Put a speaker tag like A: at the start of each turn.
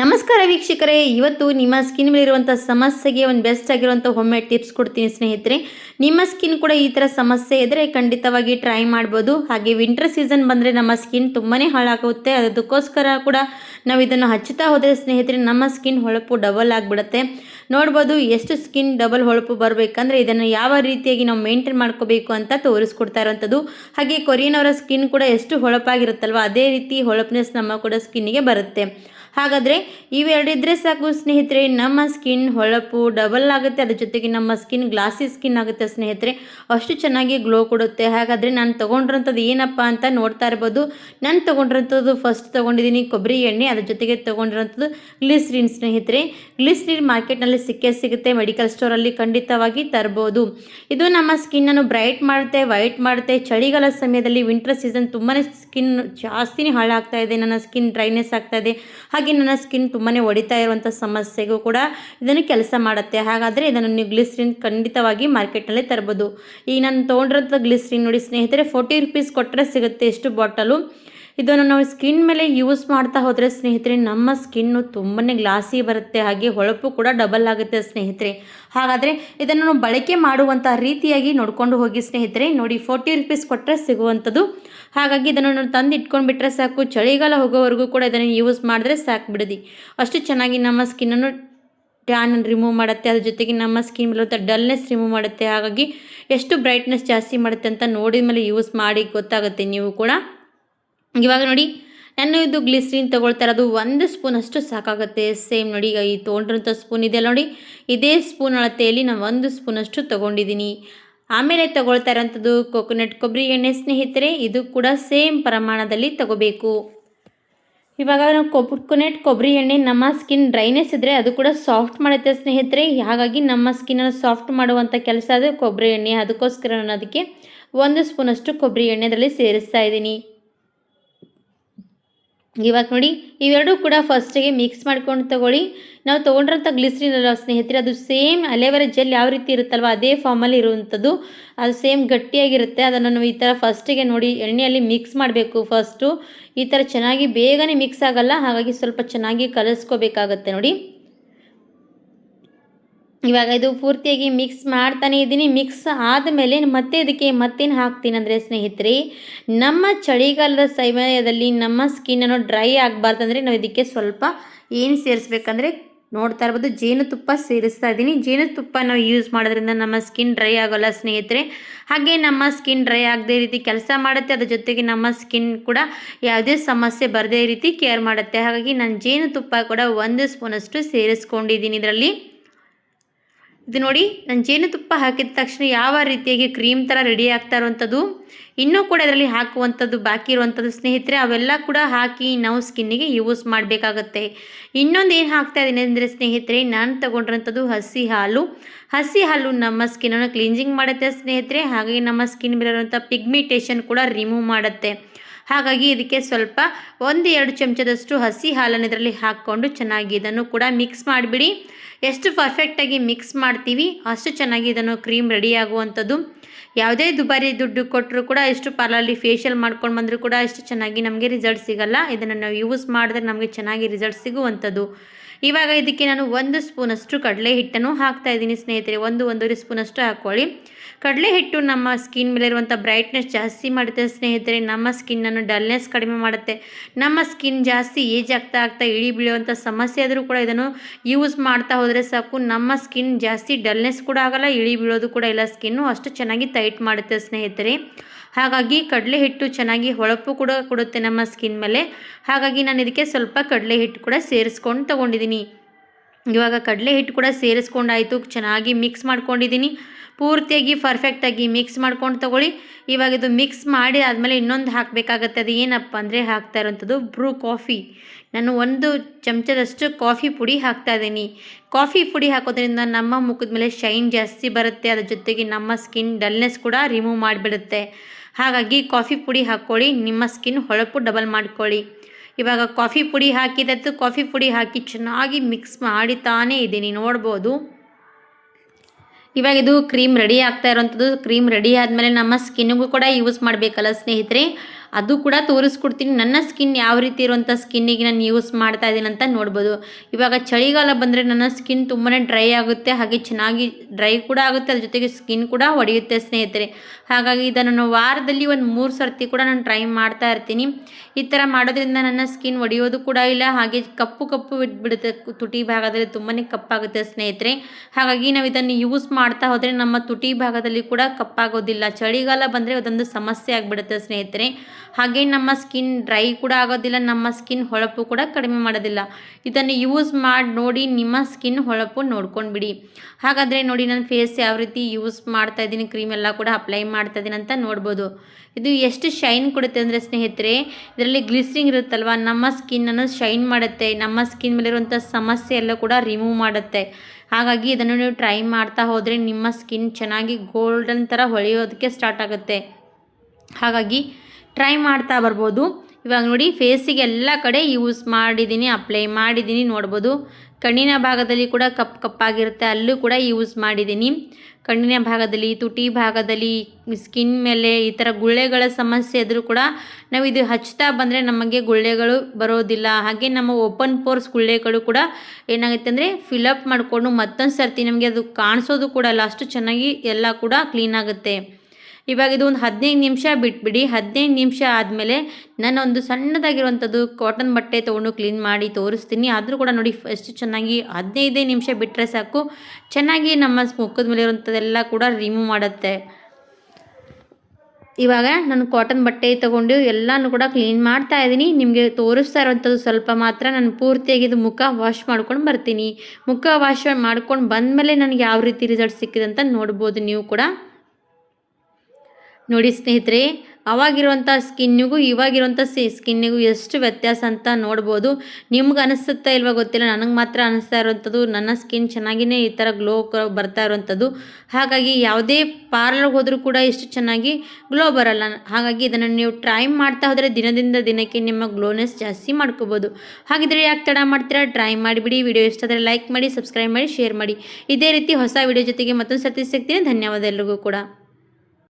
A: ನಮಸ್ಕಾರ ವೀಕ್ಷಕರೇ. ಇವತ್ತು ನಿಮ್ಮ ಸ್ಕಿನ್ ಮೇಲಿರುವಂಥ ಸಮಸ್ಯೆಗೆ ಒಂದು ಬೆಸ್ಟ್ ಆಗಿರುವಂಥ ಒಮ್ಮೆ ಟಿಪ್ಸ್ ಕೊಡ್ತೀನಿ ಸ್ನೇಹಿತರೆ. ನಿಮ್ಮ ಸ್ಕಿನ್ ಕೂಡ ಈ ಥರ ಸಮಸ್ಯೆ ಇದ್ದರೆ ಖಂಡಿತವಾಗಿ ಟ್ರೈ ಮಾಡ್ಬೋದು. ಹಾಗೆ ವಿಂಟರ್ ಸೀಸನ್ ಬಂದರೆ ನಮ್ಮ ಸ್ಕಿನ್ ತುಂಬಾ ಹಾಳಾಗುತ್ತೆ. ಅದಕ್ಕೋಸ್ಕರ ಕೂಡ ನಾವು ಇದನ್ನು ಹಚ್ಚುತ್ತಾ ಹೋದರೆ ಸ್ನೇಹಿತರೆ, ನಮ್ಮ ಸ್ಕಿನ್ ಹೊಳಪು ಡಬಲ್ ಆಗಿಬಿಡುತ್ತೆ. ನೋಡ್ಬೋದು ಎಷ್ಟು ಸ್ಕಿನ್ ಡಬಲ್ ಹೊಳಪು ಬರಬೇಕಂದ್ರೆ ಇದನ್ನು ಯಾವ ರೀತಿಯಾಗಿ ನಾವು ಮೇಂಟೈನ್ ಮಾಡ್ಕೋಬೇಕು ಅಂತ ತೋರಿಸ್ಕೊಡ್ತಾ ಇರೋವಂಥದ್ದು. ಹಾಗೆ ಕೊರಿಯನ್ ಅವರ ಸ್ಕಿನ್ ಕೂಡ ಎಷ್ಟು ಹೊಳಪಾಗಿರುತ್ತಲ್ವ, ಅದೇ ರೀತಿ ಹೊಳಪ್ನೆಸ್ ನಮ್ಮ ಕೂಡ ಸ್ಕಿನ್ನಿಗೆ ಬರುತ್ತೆ. ಹಾಗಾದರೆ ಇವೆರಡಿದ್ರೆ ಸಾಕು ಸ್ನೇಹಿತರೆ, ನಮ್ಮ ಸ್ಕಿನ್ ಹೊಳಪು ಡಬಲ್ ಆಗುತ್ತೆ. ಅದ್ರ ಜೊತೆಗೆ ನಮ್ಮ ಸ್ಕಿನ್ ಗ್ಲಾಸಿ ಸ್ಕಿನ್ ಆಗುತ್ತೆ ಸ್ನೇಹಿತರೆ. ಅಷ್ಟು ಚೆನ್ನಾಗಿ ಗ್ಲೋ ಕೊಡುತ್ತೆ. ಹಾಗಾದರೆ ನಾನು ತೊಗೊಂಡಿರೋಂಥದ್ದು ಏನಪ್ಪ ಅಂತ ನೋಡ್ತಾ ಇರ್ಬೋದು. ನಾನು ತೊಗೊಂಡಿರೋಂಥದ್ದು ಫಸ್ಟ್ ತೊಗೊಂಡಿದ್ದೀನಿ ಕೊಬ್ಬರಿ ಎಣ್ಣೆ, ಅದ್ರ ಜೊತೆಗೆ ತೊಗೊಂಡಿರೋಂಥದ್ದು ಗ್ಲಿಸ್ರಿನ್ ಸ್ನೇಹಿತರೆ. ಗ್ಲಿಸ್ರಿನ್ ಮಾರ್ಕೆಟ್ನಲ್ಲಿ ಸಿಕ್ಕೇ ಸಿಗುತ್ತೆ. ಮೆಡಿಕಲ್ ಸ್ಟೋರಲ್ಲಿ ಖಂಡಿತವಾಗಿ ತರ್ಬೋದು. ಇದು ನಮ್ಮ ಸ್ಕಿನ್ನನ್ನು ಬ್ರೈಟ್ ಮಾಡುತ್ತೆ ವೈಟ್ ಮಾಡುತ್ತೆ. ಚಳಿಗಾಲ ಸಮಯದಲ್ಲಿ ವಿಂಟರ್ ಸೀಸನ್ ತುಂಬಾ ಸ್ಕಿನ್ ಜಾಸ್ತಿನೇ ಹಾಳಾಗ್ತಾ ಇದೆ. ನನ್ನ ಸ್ಕಿನ್ ಡ್ರೈನೆಸ್ ಆಗ್ತಾ ಇದೆ. ಹಾಗೆ ನನ್ನ ಸ್ಕಿನ್ ತುಂಬಾ ಒಡಿತಾ ಇರುವಂಥ ಸಮಸ್ಯೆಗೂ ಕೂಡ ಇದನ್ನು ಕೆಲಸ ಮಾಡುತ್ತೆ. ಹಾಗಾದರೆ ಇದನ್ನು ನೀವು ಗ್ಲಿಸ್ರಿನ್ ಖಂಡಿತವಾಗಿ ಮಾರ್ಕೆಟ್ನಲ್ಲೇ ತರ್ಬೋದು. ಈಗ ನಾನು ತೊಗೊಂಡಿರೋಂಥ ಗ್ಲಿಸ್ರಿನ್ ನೋಡಿ ಸ್ನೇಹಿತರೆ ಫೋರ್ಟಿ ರುಪೀಸ್ ಕೊಟ್ಟರೆ ಸಿಗುತ್ತೆ ಎಷ್ಟು ಬಾಟಲು ಇದನ್ನು ನಾವು ಸ್ಕಿನ್ ಮೇಲೆ ಯೂಸ್ ಮಾಡ್ತಾ ಹೋದರೆ ಸ್ನೇಹಿತರೆ, ನಮ್ಮ ಸ್ಕಿನ್ನು ತುಂಬನೇ ಗ್ಲಾಸಿ ಬರುತ್ತೆ, ಹಾಗೆ ಹೊಳಪು ಕೂಡ ಡಬಲ್ ಆಗುತ್ತೆ ಸ್ನೇಹಿತರೆ. ಹಾಗಾದರೆ ಇದನ್ನು ನಾವು ಬಳಕೆ ಮಾಡುವಂಥ ರೀತಿಯಾಗಿ ನೋಡಿಕೊಂಡು ಹೋಗಿ ಸ್ನೇಹಿತರೆ. ನೋಡಿ ಫೋರ್ಟಿ ರುಪೀಸ್ ಕೊಟ್ಟರೆ ಸಿಗುವಂಥದ್ದು. ಹಾಗಾಗಿ ಇದನ್ನು ತಂದು ಇಟ್ಕೊಂಡ್ಬಿಟ್ರೆ ಸಾಕು. ಚಳಿಗಾಲ ಹೋಗೋವರೆಗೂ ಕೂಡ ಇದನ್ನು ಯೂಸ್ ಮಾಡಿದ್ರೆ ಸಾಕು ಬಿಡದಿ. ಅಷ್ಟು ಚೆನ್ನಾಗಿ ನಮ್ಮ ಸ್ಕಿನ್ನನ್ನು ಟ್ಯಾನ್ ರಿಮೂವ್ ಮಾಡುತ್ತೆ. ಅದ್ರ ಜೊತೆಗೆ ನಮ್ಮ ಸ್ಕಿನ್ ಮೇಲಿರುವಂಥ ಡಲ್ನೆಸ್ ರಿಮೂವ್ ಮಾಡುತ್ತೆ. ಹಾಗಾಗಿ ಎಷ್ಟು ಬ್ರೈಟ್ನೆಸ್ ಜಾಸ್ತಿ ಮಾಡುತ್ತೆ ಅಂತ ನೋಡಿದ ಮೇಲೆ ಯೂಸ್ ಮಾಡಿ, ಗೊತ್ತಾಗುತ್ತೆ ನೀವು ಕೂಡ. ಇವಾಗ ನೋಡಿ ನಾನು ಇದು ಗ್ಲಿಸ್ರಿನ್ ತೊಗೊಳ್ತಾ ಅದು ಒಂದು ಸ್ಪೂನ್ ಅಷ್ಟು ಸಾಕಾಗುತ್ತೆ. ಸೇಮ್ ನೋಡಿ, ಈಗ ಈ ತೊಗೊಂಡಿರೋಂಥ ಸ್ಪೂನ್ ಇದೆಯಲ್ಲ ನೋಡಿ, ಇದೇ ಸ್ಪೂನ್ ಅಳತೆಯಲ್ಲಿ ನಾನು ಒಂದು ಸ್ಪೂನಷ್ಟು ತೊಗೊಂಡಿದ್ದೀನಿ. ಆಮೇಲೆ ತಗೊಳ್ತಾ ಇರೋಂಥದ್ದು ಕೊಕೊನಟ್ ಕೊಬ್ಬರಿ ಎಣ್ಣೆ ಸ್ನೇಹಿತರೆ, ಇದು ಕೂಡ ಸೇಮ್ ಪ್ರಮಾಣದಲ್ಲಿ ತಗೋಬೇಕು. ಇವಾಗ ನಾವು ಕೊಕೊನೆಟ್ ಕೊಬ್ಬರಿ ಎಣ್ಣೆ ನಮ್ಮ ಸ್ಕಿನ್ ಡ್ರೈನೆಸ್ ಇದ್ದರೆ ಅದು ಕೂಡ ಸಾಫ್ಟ್ ಮಾಡುತ್ತೆ ಸ್ನೇಹಿತರೆ. ಹಾಗಾಗಿ ನಮ್ಮ ಸ್ಕಿನ್ನನ್ನು ಸಾಫ್ಟ್ ಮಾಡುವಂಥ ಕೆಲಸ ಅದು ಕೊಬ್ಬರಿ ಎಣ್ಣೆ. ಅದಕ್ಕೋಸ್ಕರ ನಾನು ಅದಕ್ಕೆ ಒಂದು ಸ್ಪೂನಷ್ಟು ಕೊಬ್ಬರಿ ಎಣ್ಣೆದಲ್ಲಿ ಸೇರಿಸ್ತಾ ಇದ್ದೀನಿ. ಇವಾಗ ನೋಡಿ, ಇವೆರಡೂ ಕೂಡ ಫಸ್ಟಿಗೆ ಮಿಕ್ಸ್ ಮಾಡ್ಕೊಂಡು ತಗೊಳ್ಳಿ. ನಾವು ತೊಗೊಂಡಿರೋಂಥ ಗ್ಲಿಸ್ರಿನ್ ಅಲ್ಲ ಸ್ನೇಹಿತರೆ, ಅದು ಸೇಮ್ ಅಲೆವರ ಜೆಲ್ ಯಾವ ರೀತಿ ಇರುತ್ತಲ್ವ, ಅದೇ ಫಾರ್ಮಲ್ಲಿ ಇರುವಂಥದ್ದು. ಅದು ಸೇಮ್ ಗಟ್ಟಿಯಾಗಿರುತ್ತೆ. ಅದನ್ನು ನಾವು ಈ ಥರ ಫಸ್ಟಿಗೆ ನೋಡಿ ಎಣ್ಣೆಯಲ್ಲಿ ಮಿಕ್ಸ್ ಮಾಡಬೇಕು ಫಸ್ಟು ಈ ಥರ ಚೆನ್ನಾಗಿ ಬೇಗನೆ ಮಿಕ್ಸ್ ಆಗಲ್ಲ, ಹಾಗಾಗಿ ಸ್ವಲ್ಪ ಚೆನ್ನಾಗಿ ಕಲಿಸ್ಕೋಬೇಕಾಗತ್ತೆ ನೋಡಿ. ಇವಾಗ ಇದು ಪೂರ್ತಿಯಾಗಿ ಮಿಕ್ಸ್ ಮಾಡ್ತಾನೆ ಇದ್ದೀನಿ. ಮಿಕ್ಸ್ ಆದಮೇಲೆ ಮತ್ತೆ ಇದಕ್ಕೆ ಮತ್ತೇನು ಹಾಕ್ತೀನಿ ಅಂದರೆ ಸ್ನೇಹಿತರೆ, ನಮ್ಮ ಚಳಿಗಾಲದ ಸಮಯದಲ್ಲಿ ನಮ್ಮ ಸ್ಕಿನ್ನನ್ನು ಡ್ರೈ ಆಗಬಾರ್ದಂದ್ರೆ ನಾವು ಇದಕ್ಕೆ ಸ್ವಲ್ಪ ಏನು ಸೇರಿಸ್ಬೇಕಂದ್ರೆ ನೋಡ್ತಾ ಇರ್ಬೋದು, ಜೇನುತುಪ್ಪ ಸೇರಿಸ್ತಾ ಇದ್ದೀನಿ. ಜೇನುತುಪ್ಪ ನಾವು ಯೂಸ್ ಮಾಡೋದ್ರಿಂದ ನಮ್ಮ ಸ್ಕಿನ್ ಡ್ರೈ ಆಗೋಲ್ಲ ಸ್ನೇಹಿತರೆ. ಹಾಗೆ ನಮ್ಮ ಸ್ಕಿನ್ ಡ್ರೈ ಆಗದೇ ರೀತಿ ಕೆಲಸ ಮಾಡುತ್ತೆ. ಅದ್ರ ಜೊತೆಗೆ ನಮ್ಮ ಸ್ಕಿನ್ ಕೂಡ ಯಾವುದೇ ಸಮಸ್ಯೆ ಬರದೇ ರೀತಿ ಕೇರ್ ಮಾಡುತ್ತೆ. ಹಾಗಾಗಿ ನಾನು ಜೇನುತುಪ್ಪ ಕೂಡ ಒಂದು ಸ್ಪೂನಷ್ಟು ಸೇರಿಸ್ಕೊಂಡಿದ್ದೀನಿ ಇದರಲ್ಲಿ. ಇದು ನೋಡಿ, ನಾನು ಜೇನುತುಪ್ಪ ಹಾಕಿದ ತಕ್ಷಣ ಯಾವ ರೀತಿಯಾಗಿ ಕ್ರೀಮ್ ಥರ ರೆಡಿ ಆಗ್ತಾ ಇರುವಂಥದ್ದು, ಇನ್ನೂ ಕೂಡ ಇದರಲ್ಲಿ ಹಾಕುವಂಥದ್ದು ಬಾಕಿ ಇರುವಂಥದ್ದು ಸ್ನೇಹಿತರೆ, ಅವೆಲ್ಲ ಕೂಡ ಹಾಕಿ ನಾವು ಸ್ಕಿನ್ನಿಗೆ ಯೂಸ್ ಮಾಡಬೇಕಾಗತ್ತೆ. ಇನ್ನೊಂದು ಏನು ಹಾಕ್ತಾ ಇದ್ದೀನಿ ಅಂದರೆ ಸ್ನೇಹಿತರೆ, ನಾನು ತೊಗೊಂಡಿರೋಂಥದ್ದು ಹಸಿ ಹಾಲು. ಹಸಿ ಹಾಲು ನಮ್ಮ ಸ್ಕಿನ್ನನ್ನು ಕ್ಲೀನ್ಸಿಂಗ್ ಮಾಡುತ್ತೆ ಸ್ನೇಹಿತರೆ, ಹಾಗೆ ನಮ್ಮ ಸ್ಕಿನ್ ಮೇಲಿರುವಂಥ ಪಿಗ್ಮಿಟೇಷನ್ ಕೂಡ ರಿಮೂವ್ ಮಾಡುತ್ತೆ. ಹಾಗಾಗಿ ಇದಕ್ಕೆ ಸ್ವಲ್ಪ ಒಂದು ಎರಡು ಚಮಚದಷ್ಟು ಹಸಿ ಹಾಲನ್ನು ಇದರಲ್ಲಿ ಹಾಕ್ಕೊಂಡು ಚೆನ್ನಾಗಿ ಇದನ್ನು ಕೂಡ ಮಿಕ್ಸ್ ಮಾಡಿಬಿಡಿ. ಎಷ್ಟು ಪರ್ಫೆಕ್ಟಾಗಿ ಮಿಕ್ಸ್ ಮಾಡ್ತೀವಿ, ಅಷ್ಟು ಚೆನ್ನಾಗಿ ಇದನ್ನು ಕ್ರೀಮ್ ರೆಡಿ ಆಗುವಂಥದ್ದು. ಯಾವುದೇ ದುಬಾರಿ ದುಡ್ಡು ಕೊಟ್ಟರು ಕೂಡ ಎಷ್ಟು ಪಾರ್ಲಲ್ಲಿ ಫೇಶಿಯಲ್ ಮಾಡ್ಕೊಂಡು ಬಂದರೂ ಕೂಡ ಎಷ್ಟು ಚೆನ್ನಾಗಿ ನಮಗೆ ರಿಸಲ್ಟ್ ಸಿಗಲ್ಲ. ಇದನ್ನು ನಾವು ಯೂಸ್ ಮಾಡಿದ್ರೆ ನಮಗೆ ಚೆನ್ನಾಗಿ ರಿಸಲ್ಟ್ ಸಿಗುವಂಥದ್ದು. ಇವಾಗ ಇದಕ್ಕೆ ನಾನು ಒಂದು ಸ್ಪೂನಷ್ಟು ಕಡಲೆ ಹಿಟ್ಟನ್ನು ಹಾಕ್ತಾ ಇದ್ದೀನಿ ಸ್ನೇಹಿತರೆ. ಒಂದು, ಒಂದೂವರೆ ಸ್ಪೂನಷ್ಟು ಹಾಕ್ಕೊಳ್ಳಿ. ಕಡಲೆ ಹಿಟ್ಟು ನಮ್ಮ ಸ್ಕಿನ್ ಮೇಲಿರುವಂಥ ಬ್ರೈಟ್ನೆಸ್ ಜಾಸ್ತಿ ಮಾಡುತ್ತೆ ಸ್ನೇಹಿತರೆ. ನಮ್ಮ ಸ್ಕಿನ್ನನ್ನು ಡಲ್ನೆಸ್ ಕಡಿಮೆ ಮಾಡುತ್ತೆ. ನಮ್ಮ ಸ್ಕಿನ್ ಜಾಸ್ತಿ ಏಜ್ ಆಗ್ತಾ ಆಗ್ತಾ ಇಳಿ ಬೀಳುವಂಥ ಸಮಸ್ಯೆ ಆದರೂ ಕೂಡ ಇದನ್ನು ಯೂಸ್ ಮಾಡ್ತಾ ಹೋದರೆ ಸಾಕು. ನಮ್ಮ ಸ್ಕಿನ್ ಜಾಸ್ತಿ ಡಲ್ನೆಸ್ ಕೂಡ ಆಗಲ್ಲ, ಇಳಿ ಬೀಳೋದು ಕೂಡ ಇಲ್ಲ. ಸ್ಕಿನ್ನು ಅಷ್ಟು ಚೆನ್ನಾಗಿ ಟೈಟ್ ಮಾಡುತ್ತೆ ಸ್ನೇಹಿತರೆ. ಹಾಗಾಗಿ ಕಡಲೆ ಹಿಟ್ಟು ಚೆನ್ನಾಗಿ ಹೊಳಪು ಕೂಡ ಕೊಡುತ್ತೆ ನಮ್ಮ ಸ್ಕಿನ್ ಮೇಲೆ. ಹಾಗಾಗಿ ನಾನು ಇದಕ್ಕೆ ಸ್ವಲ್ಪ ಕಡಲೆ ಹಿಟ್ಟು ಕೂಡ ಸೇರಿಸ್ಕೊಂಡು ತೊಗೊಂಡಿದ್ದೀನಿ. ಇವಾಗ ಕಡಲೆ ಹಿಟ್ಟು ಕೂಡ ಸೇರಿಸ್ಕೊಂಡಾಯಿತು, ಚೆನ್ನಾಗಿ ಮಿಕ್ಸ್ ಮಾಡ್ಕೊಂಡಿದ್ದೀನಿ. ಪೂರ್ತಿಯಾಗಿ ಪರ್ಫೆಕ್ಟಾಗಿ ಮಿಕ್ಸ್ ಮಾಡ್ಕೊಂಡು ತೊಗೊಳ್ಳಿ. ಇವಾಗ ಇದು ಮಿಕ್ಸ್ ಮಾಡಿ ಆದಮೇಲೆ ಇನ್ನೊಂದು ಹಾಕಬೇಕಾಗತ್ತೆ. ಅದು ಏನಪ್ಪ ಅಂದರೆ ಹಾಕ್ತಾ ಇರೋಂಥದ್ದು ಬ್ರೂ ಕಾಫಿ ನಾನು ಒಂದು ಚಮಚದಷ್ಟು ಕಾಫಿ ಪುಡಿ ಹಾಕ್ತಾ ಇದ್ದೀನಿ. ಕಾಫಿ ಪುಡಿ ಹಾಕೋದ್ರಿಂದ ನಮ್ಮ ಮುಖದ ಮೇಲೆ ಶೈನ್ ಜಾಸ್ತಿ ಬರುತ್ತೆ. ಅದ್ರ ಜೊತೆಗೆ ನಮ್ಮ ಸ್ಕಿನ್ ಡಲ್ನೆಸ್ ಕೂಡ ರಿಮೂವ್ ಮಾಡಿಬಿಡುತ್ತೆ. ಹಾಗಾಗಿ ಕಾಫಿ ಪುಡಿ ಹಾಕ್ಕೊಳ್ಳಿ, ನಿಮ್ಮ ಸ್ಕಿನ್ ಹೊಳಪು ಡಬಲ್ ಮಾಡ್ಕೊಳ್ಳಿ. ಇವಾಗ ಕಾಫಿ ಪುಡಿ ಹಾಕಿದತ್ತು ಕಾಫಿ ಪುಡಿ ಹಾಕಿ ಚೆನ್ನಾಗಿ ಮಿಕ್ಸ್ ಮಾಡಿ ತಾನೇ ಇದ್ದೀನಿ, ನೋಡ್ಬೋದು. ಇವಾಗ ಇದು ಕ್ರೀಮ್ ರೆಡಿ ಆಗ್ತಾ ಇರೋವಂಥದ್ದು ಕ್ರೀಮ್ ರೆಡಿ ಆದಮೇಲೆ ನಮ್ಮ ಸ್ಕಿನ್ನಿಗೂ ಕೂಡ ಯೂಸ್ ಮಾಡಬೇಕಲ್ಲ ಸ್ನೇಹಿತರೆ. ಅದು ಕೂಡ ತೋರಿಸ್ಕೊಡ್ತೀನಿ. ನನ್ನ ಸ್ಕಿನ್ ಯಾವ ರೀತಿ ಇರುವಂಥ ಸ್ಕಿನ್ನಿಗೆ ನಾನು ಯೂಸ್ ಮಾಡ್ತಾ ಇದ್ದೀನಿ ಅಂತ ನೋಡ್ಬೋದು. ಇವಾಗ ಚಳಿಗಾಲ ಬಂದರೆ ನನ್ನ ಸ್ಕಿನ್ ತುಂಬಾ ಡ್ರೈ ಆಗುತ್ತೆ. ಹಾಗೆ ಚೆನ್ನಾಗಿ ಡ್ರೈ ಕೂಡ ಆಗುತ್ತೆ. ಅದ್ರ ಜೊತೆಗೆ ಸ್ಕಿನ್ ಕೂಡ ಒಡೆಯುತ್ತೆ ಸ್ನೇಹಿತರೆ. ಹಾಗಾಗಿ ಇದನ್ನು ನಾನು ವಾರದಲ್ಲಿ ಒಂದು ಮೂರು ಸರ್ತಿ ಕೂಡ ನಾನು ಟ್ರೈ ಮಾಡ್ತಾ ಇರ್ತೀನಿ. ಈ ಥರ ಮಾಡೋದ್ರಿಂದ ನನ್ನ ಸ್ಕಿನ್ ಒಡೆಯೋದು ಕೂಡ ಇಲ್ಲ. ಹಾಗೆ ಕಪ್ಪು ಕಪ್ಪು ಬಿಡುತ್ತೆ ತುಟಿ ಭಾಗದಲ್ಲಿ ತುಂಬಾ ಕಪ್ಪಾಗುತ್ತೆ ಸ್ನೇಹಿತರೆ. ಹಾಗಾಗಿ ನಾವು ಇದನ್ನು ಯೂಸ್ ಮಾಡ್ತಾ ಹೋದರೆ ನಮ್ಮ ತುಟಿ ಭಾಗದಲ್ಲಿ ಕೂಡ ಕಪ್ಪಾಗೋದಿಲ್ಲ. ಚಳಿಗಾಲ ಬಂದರೆ ಅದೊಂದು ಸಮಸ್ಯೆ ಆಗಿಬಿಡುತ್ತೆ ಸ್ನೇಹಿತರೆ. ಹಾಗೆ ನಮ್ಮ ಸ್ಕಿನ್ ಡ್ರೈ ಕೂಡ ಆಗೋದಿಲ್ಲ, ನಮ್ಮ ಸ್ಕಿನ್ ಹೊಳಪು ಕೂಡ ಕಡಿಮೆ ಮಾಡೋದಿಲ್ಲ. ಇದನ್ನು ಯೂಸ್ ಮಾಡಿ ನೋಡಿ ನಿಮ್ಮ ಸ್ಕಿನ್ ಹೊಳಪು ನೋಡ್ಕೊಂಡು ಬಿಡಿ ಹಾಗಾದರೆ ನೋಡಿ ನಾನು ಫೇಸ್ ಯಾವ ರೀತಿ ಯೂಸ್ ಮಾಡ್ತಾ ಇದ್ದೀನಿ ಕ್ರೀಮ್ ಎಲ್ಲ ಕೂಡ ಅಪ್ಲೈ ಮಾಡ್ತಾ ಇದ್ದೀನಿ ಅಂತ ನೋಡ್ಬೋದು. ಇದು ಎಷ್ಟು ಶೈನ್ ಕೊಡುತ್ತೆ ಅಂದರೆ ಸ್ನೇಹಿತರೆ, ಇದರಲ್ಲಿ ಗ್ಲಿಸ್ರಿಂಗ್ ಇರುತ್ತಲ್ವ? ನಮ್ಮ ಸ್ಕಿನ್ನನ್ನು ಶೈನ್ ಮಾಡುತ್ತೆ. ನಮ್ಮ ಸ್ಕಿನ್ ಮೇಲಿರುವಂಥ ಸಮಸ್ಯೆ ಎಲ್ಲ ಕೂಡ ರಿಮೂವ್ ಮಾಡುತ್ತೆ. ಹಾಗಾಗಿ ಇದನ್ನು ನೀವು ಟ್ರೈ ಮಾಡ್ತಾ ಹೋದರೆ ನಿಮ್ಮ ಸ್ಕಿನ್ ಚೆನ್ನಾಗಿ ಗೋಲ್ಡನ್ ಥರ ಹೊಳೆಯೋದಕ್ಕೆ ಸ್ಟಾರ್ಟ್ ಆಗುತ್ತೆ. ಹಾಗಾಗಿ ಟ್ರೈ ಮಾಡ್ತಾ ಬರ್ಬೋದು. ಇವಾಗ ನೋಡಿ ಫೇಸಿಗೆ ಎಲ್ಲ ಕಡೆ ಯೂಸ್ ಮಾಡಿದ್ದೀನಿ ಅಪ್ಲೈ ಮಾಡಿದ್ದೀನಿ ನೋಡ್ಬೋದು. ಕಣ್ಣಿನ ಭಾಗದಲ್ಲಿ ಕೂಡ ಕಪ್ ಕಪ್ಪಾಗಿರುತ್ತೆ, ಅಲ್ಲೂ ಕೂಡ ಯೂಸ್ ಮಾಡಿದ್ದೀನಿ ಕಣ್ಣಿನ ಭಾಗದಲ್ಲಿ, ತುಟಿ ಭಾಗದಲ್ಲಿ ಸ್ಕಿನ್ ಮೇಲೆ ಈ ಥರ ಗುಳ್ಳೆಗಳ ಸಮಸ್ಯೆ ಇದ್ದರೂ ಕೂಡ ನಾವು ಇದು ಹಚ್ತಾ ಬಂದರೆ ನಮಗೆ ಗುಳ್ಳೆಗಳು ಬರೋದಿಲ್ಲ. ಹಾಗೆ ನಮ್ಮ ಓಪನ್ ಪೋರ್ಸ್ ಗುಳ್ಳೆಗಳು ಕೂಡ ಏನಾಗುತ್ತೆ ಅಂದರೆ ಫಿಲಪ್ ಮಾಡಿಕೊಂಡು ಮತ್ತೊಂದು ಸರ್ತಿ ನಮಗೆ ಅದು ಕಾಣಿಸೋದು ಕೂಡ ಅಲ್ಲ. ಅಷ್ಟು ಚೆನ್ನಾಗಿ ಎಲ್ಲ ಕೂಡ ಕ್ಲೀನ್ ಆಗುತ್ತೆ. ಇವಾಗ ಇದು ಒಂದು ಹದಿನೈದು ನಿಮಿಷ ಬಿಟ್ಬಿಡಿ. ಹದಿನೈದು ನಿಮಿಷ ಆದಮೇಲೆ ನಾನು ಒಂದು ಸಣ್ಣದಾಗಿರುವಂಥದ್ದು ಕಾಟನ್ ಬಟ್ಟೆ ತೊಗೊಂಡು ಕ್ಲೀನ್ ಮಾಡಿ ತೋರಿಸ್ತೀನಿ. ಆದರೂ ಕೂಡ ನೋಡಿ ಎಷ್ಟು ಚೆನ್ನಾಗಿ ಹದಿನೈದೇ ನಿಮಿಷ ಬಿಟ್ಟರೆ ಸಾಕು. ಚೆನ್ನಾಗಿ ನಮ್ಮ ಮುಖದ ಮೇಲೆ ಇರುವಂಥದ್ದೆಲ್ಲ ಕೂಡ ರಿಮೂವ್ ಮಾಡುತ್ತೆ. ಇವಾಗ ನಾನು ಕಾಟನ್ ಬಟ್ಟೆ ತೊಗೊಂಡು ಎಲ್ಲನೂ ಕೂಡ ಕ್ಲೀನ್ ಮಾಡ್ತಾ ಇದ್ದೀನಿ. ನಿಮಗೆ ತೋರಿಸ್ತಾ ಇರೋವಂಥದ್ದು ಸ್ವಲ್ಪ ಮಾತ್ರ ನಾನು ಪೂರ್ತಿಯಾಗಿ ಇದು ಮುಖ ವಾಶ್ ಮಾಡ್ಕೊಂಡು ಬರ್ತೀನಿ. ಮುಖ ವಾಶ್ ಮಾಡ್ಕೊಂಡು ಬಂದಮೇಲೆ ನನಗೆ ಯಾವ ರೀತಿ ರಿಸಲ್ಟ್ ಸಿಕ್ಕಿದೆ ಅಂತ ನೋಡ್ಬೋದು ನೀವು ಕೂಡ. ನೋಡಿ ಸ್ನೇಹಿತರೆ ಅವಾಗಿರುವಂಥ ಸ್ಕಿನ್ನಿಗೂ ಇವಾಗಿರುವಂಥ ಸಿ ಸ್ಕಿನ್ನಿಗೂ ಎಷ್ಟು ವ್ಯತ್ಯಾಸ ಅಂತ ನೋಡ್ಬೋದು. ನಿಮ್ಗೆ ಅನಿಸುತ್ತಾ ಇಲ್ವಾ ಗೊತ್ತಿಲ್ಲ, ನನಗೆ ಮಾತ್ರ ಅನಿಸ್ತಾ ಇರುವಂಥದ್ದು, ನನ್ನ ಸ್ಕಿನ್ ಚೆನ್ನಾಗಿಯೇ ಈ ಥರ ಗ್ಲೋ ಬರ್ತಾ ಇರುವಂಥದ್ದು. ಹಾಗಾಗಿ ಯಾವುದೇ ಪಾರ್ಲರ್ಗೆ ಹೋದರೂ ಕೂಡ ಇಷ್ಟು ಚೆನ್ನಾಗಿ ಗ್ಲೋ ಬರಲ್ಲ. ಹಾಗಾಗಿ ಇದನ್ನು ನೀವು ಟ್ರೈ ಮಾಡ್ತಾ ಹೋದರೆ ದಿನದಿಂದ ದಿನಕ್ಕೆ ನಿಮ್ಮ ಗ್ಲೋನೆಸ್ ಜಾಸ್ತಿ ಮಾಡ್ಕೋಬೋದು. ಹಾಗಿದ್ರೆ ಯಾಕೆ ತಡ ಮಾಡ್ತೀರಾ? ಟ್ರೈ ಮಾಡಿಬಿಡಿ. ವಿಡಿಯೋ ಇಷ್ಟ ಆದರೆ ಲೈಕ್ ಮಾಡಿ, ಸಬ್ಸ್ಕ್ರೈಬ್ ಮಾಡಿ, ಶೇರ್ ಮಾಡಿ. ಇದೇ ರೀತಿ ಹೊಸ ವಿಡಿಯೋ ಜೊತೆಗೆ ಮತ್ತೊಂದು ಸರ್ತಿ ಸಿಗ್ತೀನಿ. ಧನ್ಯವಾದ ಎಲ್ರಿಗೂ ಕೂಡ.